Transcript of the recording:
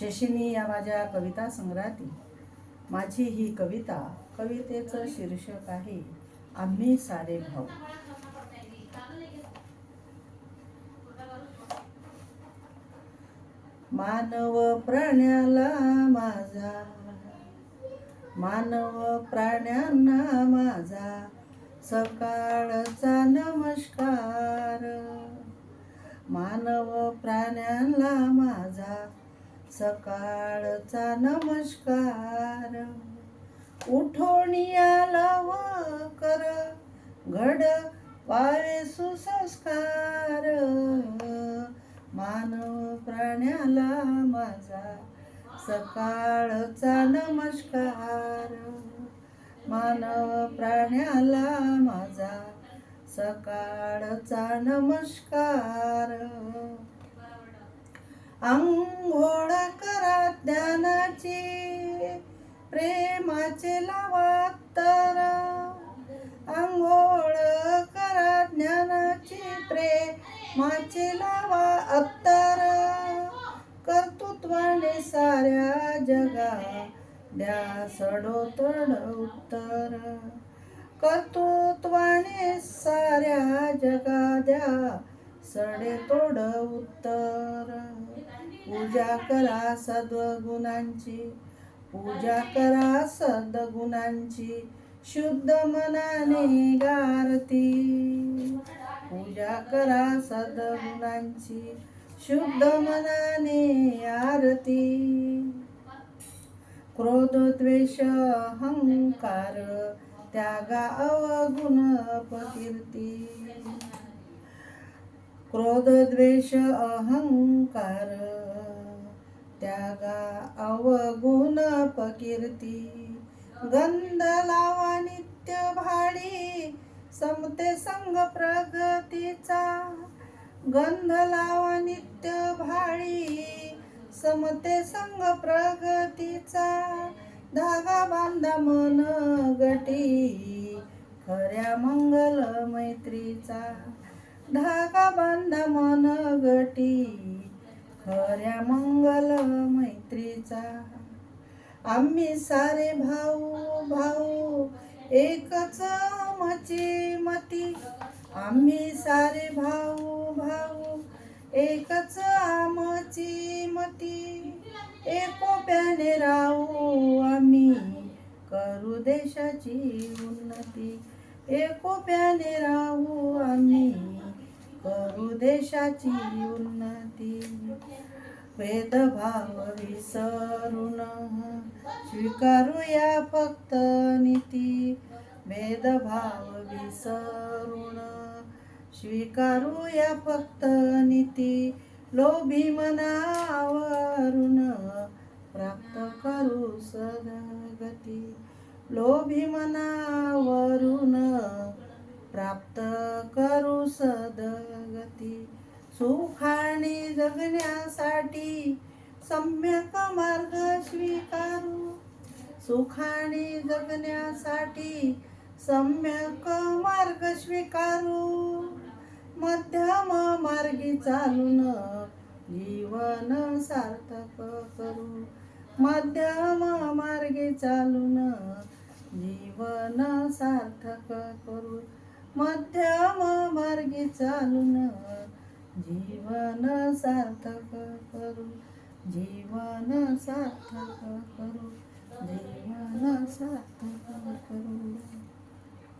शशिनी या माझ्या कविता संग्रहातील. माझी ही कविता कवितेचं शीर्षक आहे आम्ही सारे भाऊ. मानव प्राण्याला माझा मानव प्राण्यांना माझा सकाळचा नमस्कार. मानव प्राण्यांना माझा सकाळचा नमस्कार. उठोनिया लाव कर. घड पावे सुसंस्कार. मानव प्राण्याला माझा सकाळचा नमस्कार. मानव प्राण्याला माझा सकाळचा नमस्कार. अंग प्रेमाचे लावा तर आंघोळ करा ज्ञानाची प्रेमाचे लावा अत्तर कर्तृत्वाने साऱ्या जगा द्या सडोतड उत्तर. कर्तृत्वाने साऱ्या जगा द्या सडे तोड उत्तर. पूजा करा सद्वगुणांची पूजा करा सद्गुणांची शुद्ध मनाने गारती. पूजा करा सद्गुणांची शुद्ध मनाने आरती. क्रोध द्वेष अहंकार त्यागा अवगुण प्रकीर्ती क्रोध द्वेष अहंकार त्यागा अवगुण प्रकीर्ती गंध लावा नित्य भाडी समते संग प्रगतीचा. गंध लावा नित्य भाडी समते संग प्रगतीचा. धागा बांधा मन गटी खऱ्या मंगल मैत्रीचा. धागा बांधा मन गटी खऱ्या मंगल मैत्रीचा. आम्ही सारे भाऊ भाऊ एकच मची मती. आम्ही सारे भाऊ भाऊ एकच आमची मती. एकोप्याने राहू आम्ही करू देशाची उन्नती. एकोप्याने राहू आम्ही करू देशाची उन्नती. भेदभाव विसरून स्वीकारूया फक्त नीती. भेदभाव विसरून स्वीकारूया फक्त नीती. लोभी मनावरून प्राप्त करू सदगती. लोभी मनावरून प्राप्त करू सदगती. सुखाने जगण्यासाठी सम्यक मार्ग स्वीकारू. सुखाने जगण्यासाठी सम्यक मार्ग स्वीकारू. मध्यम मार्गी चालून जीवन सार्थक करू. मध्यम मार्गी चालून जीवन सार्थक करू. मध्यम मार्गी चालून जीवन सार्थक करू जीवन सार्थक करू जीवन सार्थक करू.